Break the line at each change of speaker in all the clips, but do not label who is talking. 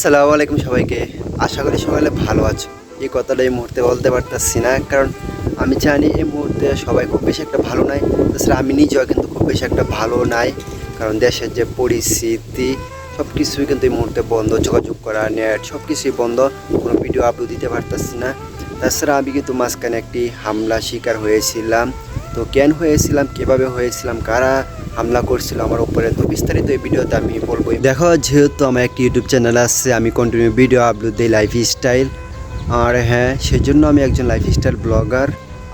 সালামু আলাইকুম সবাইকে। আশা করি সকালে ভালো আছো। এই কথাটা এই মুহূর্তে বলতে পারতেছি না, কারণ আমি জানি এই মুহূর্তে সবাই খুব বেশি একটা ভালো নাই। তাছাড়া আমি নিজেও কিন্তু খুব বেশি একটা ভালো নাই, কারণ দেশের যে পরিস্থিতি সব কিছুই কিন্তু এই মুহূর্তে বন্ধ, যোগাযোগ করা, নেট সব কিছুই বন্ধ, কোনো ভিডিও আপলোড দিতে পারতেছি না। তাছাড়া আমি কিন্তু মাঝখানে একটি হামলা শিকার হয়েছিলাম। তো কেন হয়েছিলাম, কীভাবে হয়েছিলাম, কারা হামলা করছিল আমার উপরে, তো বিস্তারিত এই ভিডিওতে আমি বলব দেখো, যেহেতু আমার একটি ইউটিউব চ্যানেল আছে, আমি কন্টিনিউ ভিডিও আপলোড দিই লাইফ স্টাইল আর হ্যাঁ সেজন্য আমি একজন লাইফ স্টাইল ব্লগার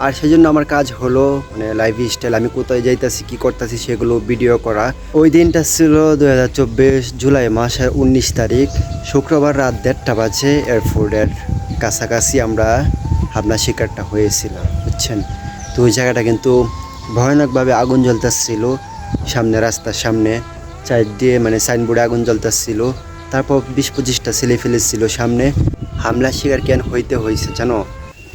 আর সেজন্য আমার কাজ হলো মানে লাইফ স্টাইল আমি কোথায় যাইতাছি, কি করতেছি, সেগুলো ভিডিও করা। ওই দিনটা ছিল দু হাজার চব্বিশ জুলাই মাসের উনিশ তারিখ, শুক্রবার রাত দেড়টা বাজে এয়ারপোর্টের কাছাকাছি আমরা হামলা শিকারটা হয়েছিলাম, বুঝছেন? তো ওই জায়গাটা কিন্তু ভয়ানকভাবে আগুন জ্বলতেছিল। সামনে, রাস্তার সামনে চার দিয়ে মানে সাইনবোর্ডে আগুন জ্বলতেছিল। তারপর বিশ পঁচিশটা ছেলে ফেলেছিল সামনে। হামলা শিকার কেন হইতে হয়েছে জানো?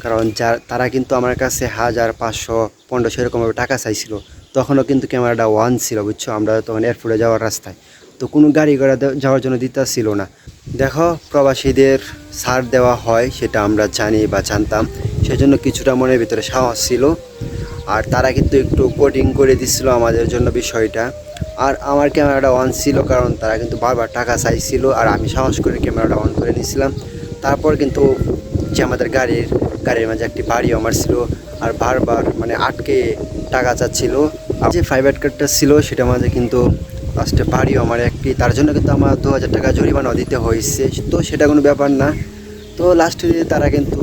কারণ যার তারা কিন্তু আমার কাছে হাজার পাঁচশো, পনেরোশো এরকমভাবে টাকা চাইছিল। তখনও কিন্তু ক্যামেরাটা ওয়ান ছিল, বুঝছ? আমরা তখন এয়ারপোর্টে যাওয়ার রাস্তায়। তো কোনো গাড়ি ঘোড়া যাওয়ার জন্য দিতা ছিল না। দেখো, প্রবাসীদের ছাড় দেওয়া হয়, সেটা আমরা জানি বা জানতাম। সেজন্য কিছুটা মনের ভিতরে সাহস ছিল। আর তারা কিন্তু একটু কোডিং করে দিচ্ছিল আমাদের জন্য বিষয়টা। আর আমার ক্যামেরাটা অন ছিল, কারণ তারা কিন্তু বারবার টাকা চাইছিল, আর আমি সাহস করে ক্যামেরাটা অন করে নিয়েছিলাম। তারপর কিন্তু যে আমাদের গাড়ির গাড়ির মাঝে একটি বাড়ি আমার ছিল, আর বারবার মানে আটকে টাকা চাচ্ছিল। আর যে প্রাইভেট কার্ডটা ছিল সেটা মাঝে কিন্তু লাস্টে বাড়িও আমার একটি, তার জন্য কিন্তু আমার দু হাজার টাকা জরিমানা দিতে হয়েছে। তো সেটা কোনো ব্যাপার না। তো লাস্টে তারা কিন্তু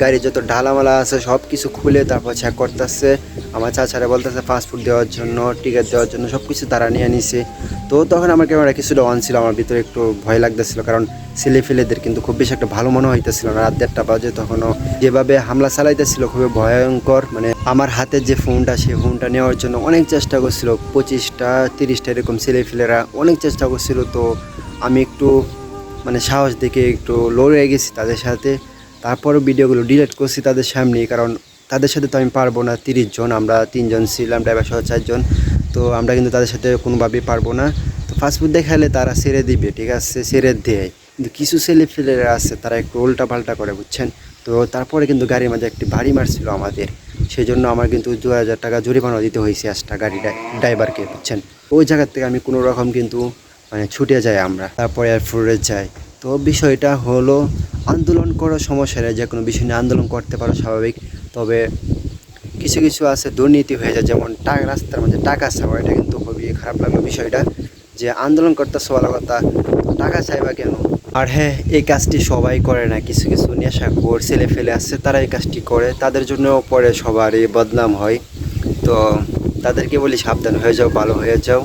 গাড়ির যত ঢালামালা আছে সব কিছু খুলে তারপর চেক করতেছে। আমার চাচারা বলতেছে পাসপোর্ট দেওয়ার জন্য টিকিট দেওয়ার জন্য সব কিছু তারা নিয়ে নিছে। তো তখন আমার ক্যামেরা কিছুটা অন ছিল, আমার ভিতরে একটু ভয় লাগতেছিল, কারণ ছেলে ফেলেদের কিন্তু খুব বেশি একটা ভালো মনে হইতেছিল না। রাত দেড়টা বাজে তখনও যেভাবে হামলা চালাইতেছিল, খুবই ভয়ঙ্কর। মানে আমার হাতে যে ফোনটা সেই ফোনটা নেওয়ার জন্য অনেক চেষ্টা করছিল, পঁচিশটা, তিরিশটা এরকম ছেলে ফেলেরা অনেক চেষ্টা করছিল। তো আমি একটু মানে সাহস দেখে একটু লড়ে গেছি তাদের সাথে। তারপরও ভিডিওগুলো ডিলিট করছি তাদের সামনে কারণ তাদের সাথে তো আমি পারব না, তিরিশ জন, আমরা তিনজন ছিলাম ড্রাইভার সহ চারজন। তো আমরা কিন্তু তাদের সাথে কোনোভাবেই পারব না। তো ফাস্টফুড দেখালে তারা ছেড়ে দিবে, ঠিক আছে? ছেড়ে দেয়। কিন্তু কিছু ছেলে ফেলেরা আছে, তারা একটু উল্টা পাল্টা করে, বুঝছেন? তো তারপরে কিন্তু গাড়ির মাঝে একটি ভারী মারছিল আমাদের। সেই জন্য আমার কিন্তু দু হাজার টাকা জরিমানা দিতে হয়েছে একটা গাড়ি ড্রাইভারকে, বুঝছেন? ওই জায়গার থেকে আমি কোনো রকম কিন্তু মানে ছুটে যাই আমরা। তারপরে এয়ারপোর্টে যাই। তো বিষয়টা হলো, আন্দোলন করার সমস্যা নেই, যে কোনো বিষয় নিয়ে আন্দোলন করতে পারো, স্বাভাবিক। তবে কিছু কিছু আছে দুর্নীতি হয়ে যায়, যেমন টাকা রাস্তার মধ্যে টাকা চাওয়া এটা কিন্তু খুবই খারাপ লাগল বিষয়টা, যে আন্দোলন করতেছে ভালো কথা, টাকা চাইবা কেন? আর হ্যাঁ এই কাজটি সবাই করে না, কিছু কিছু নেশাখোর ছেলে ফেলে আসছে, তারা এই কাজটি করে, তাদের জন্য পরে সবারই বদনাম হয়। তো তাদেরকে বলি সাবধান হয়ে যাও, ভালো হয়ে যাও।